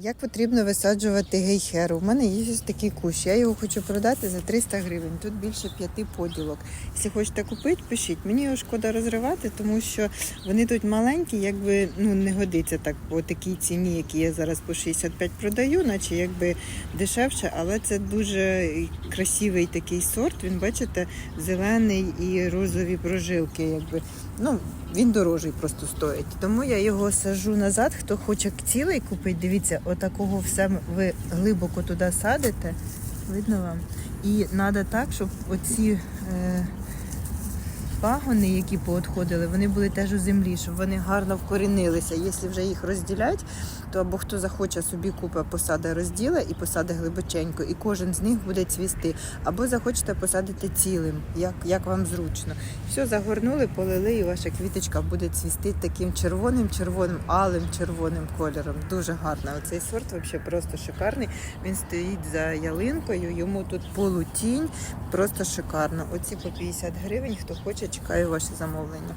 Як потрібно висаджувати гейхеру? У мене є ось такий кущ. Я його хочу продати за 300 гривень. Тут більше п'яти поділок. Якщо хочете купити, пишіть. Мені його шкода розривати, тому що вони тут маленькі, якби ну не годиться так по такій ціні, які я зараз по 65 продаю, наче якби дешевше, але це дуже красивий такий сорт. Він бачите, зелений і розові прожилки, якби ну він дорожий просто стоїть. Тому я його сажу назад. Хто хоче цілий купити, дивіться, отакого все ви глибоко туди садите. Видно вам? І треба так, щоб оці е, пагони, які поотходили, вони були теж у землі, щоб вони гарно вкорінилися. Якщо вже їх розділяти, то або хто захоче собі купа посади розділа і посади глибоченько, і кожен з них буде цвісти. Або захочете посадити цілим, як, як вам зручно. Все, загорнули, полили, і ваша квіточка буде цвісти таким червоним, червоним, алим червоним кольором. Дуже гарно. Оцей сорт взагалі просто шикарний. Він стоїть за ялинкою, йому тут полутінь, просто шикарно. Оці по 50 гривень. Хто хоче, чекаю ваші замовлення.